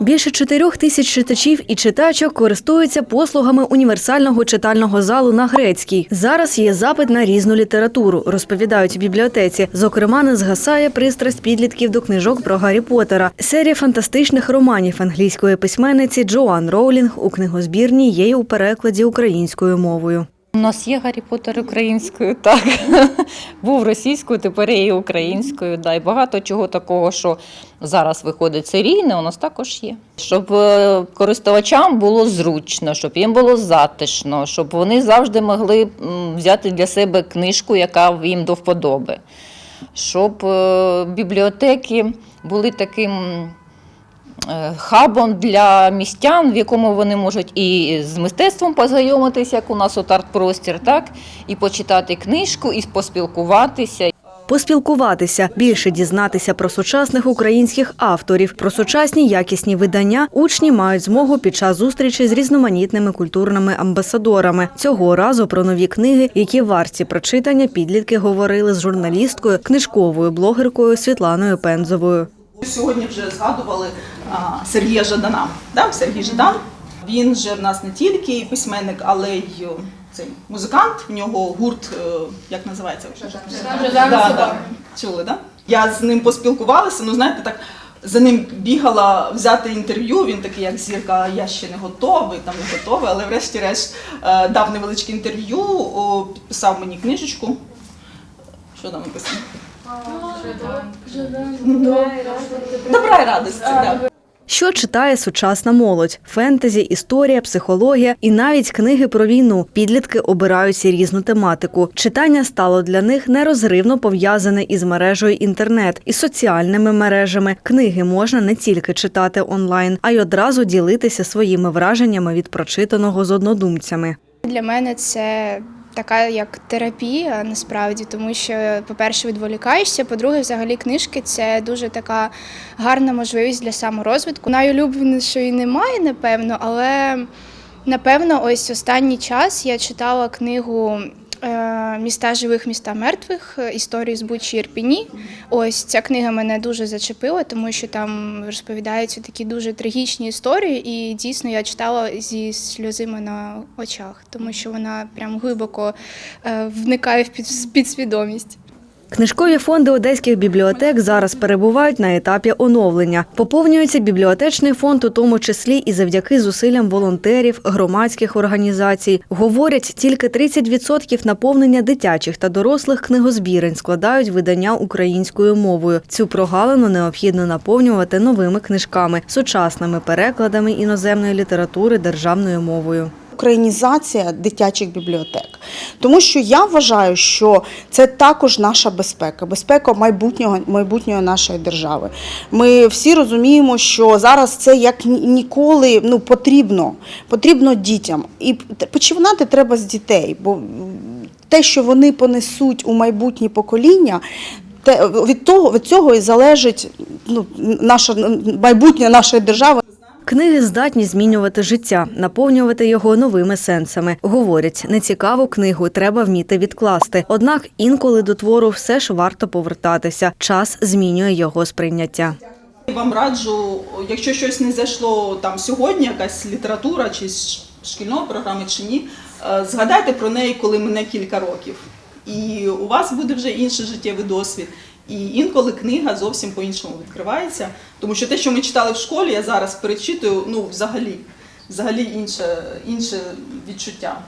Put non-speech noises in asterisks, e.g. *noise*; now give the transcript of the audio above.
Більше чотирьох тисяч читачів і читачок користуються послугами універсального читального залу на грецькій. Зараз є запит на різну літературу, розповідають у бібліотеці. Зокрема, не згасає пристрасть підлітків до книжок про Гаррі Поттера. Серія фантастичних романів англійської письменниці Джоан Роулінг у книгозбірні є у перекладі українською мовою. У нас є Гаррі Поттер українською, *laughs* так. Був російською, тепер є і українською. Да. І багато чого такого, що зараз виходить серійне, у нас також є. Щоб е, користувачам було зручно, щоб їм було затишно, щоб вони завжди могли взяти для себе книжку, яка їм до вподоби. Щоб е, бібліотеки були таким хабом для містян, в якому вони можуть і з мистецтвом познайомитися, як у нас от арт-простір, так, і почитати книжку, і поспілкуватися. Поспілкуватися, більше дізнатися про сучасних українських авторів, про сучасні якісні видання учні мають змогу під час зустрічі з різноманітними культурними амбасадорами. Цього разу про нові книги, які варті прочитання, підлітки говорили з журналісткою, книжковою блогеркою Світланою Пензовою. Сьогодні вже згадували Сергія Жадана. Да? Сергій Жадан. Він же в нас не тільки письменник, але й цей музикант. В нього гурт, е, як називається? Да, да. Чули, да? Я з ним поспілкувалася, ну знаєте, так. За ним бігала взяти інтерв'ю. Він такий, як зірка, я ще не готовий, там не готовий, але врешті-решт е, дав невеличке інтерв'ю, підписав мені книжечку. Що там написано? Добра і радості. Да. Що читає сучасна молодь: фентезі, історія, психологія і навіть книги про війну. Підлітки обирають різну тематику. Читання стало для них нерозривно пов'язане із мережею інтернет і соціальними мережами. Книги можна не тільки читати онлайн, а й одразу ділитися своїми враженнями від прочитаного з однодумцями. Для мене це така як терапія насправді, тому що, по-перше, відволікаєшся, по-друге, взагалі книжки це дуже така гарна можливість для саморозвитку. Найулюбленішої немає, напевно, але напевно, ось останній час я читала книгу. Е, Міста живих, міста мертвих, е, історії з Бучі Ірпіні. Ось ця книга мене дуже зачепила, тому що там розповідаються такі дуже трагічні історії, і дійсно я читала зі сльозими на очах, тому що вона прям глибоко е, вникає в під- підсвідомість. Книжкові фонди одеських бібліотек зараз перебувають на етапі оновлення. Поповнюється бібліотечний фонд, у тому числі і завдяки зусиллям волонтерів, громадських організацій. Говорять, тільки 30% наповнення дитячих та дорослих книгозбірень складають видання українською мовою. Цю прогалину необхідно наповнювати новими книжками, сучасними перекладами іноземної літератури державною мовою. Українізація дитячих бібліотек, тому що я вважаю, що це також наша безпека, безпека майбутнього майбутнього нашої держави. Ми всі розуміємо, що зараз це як ніколи ну потрібно, потрібно дітям, і починати треба з дітей, бо те, що вони понесуть у майбутнє покоління. Те від того від цього і залежить ну, наша майбутнє нашої держави. Книги здатні змінювати життя, наповнювати його новими сенсами. Говорять, нецікаву книгу треба вміти відкласти. Однак інколи до твору все ж варто повертатися. Час змінює його сприйняття. Вам раджу, якщо щось не зайшло там сьогодні, якась література чи шкільної програми чи ні, е, згадайте про неї, коли мине кілька років. І у вас буде вже інший життєвий досвід. І інколи книга зовсім по-іншому відкривається. Тому що те, що ми читали в школі, я зараз перечитую, ну взагалі, взагалі інше, інше відчуття.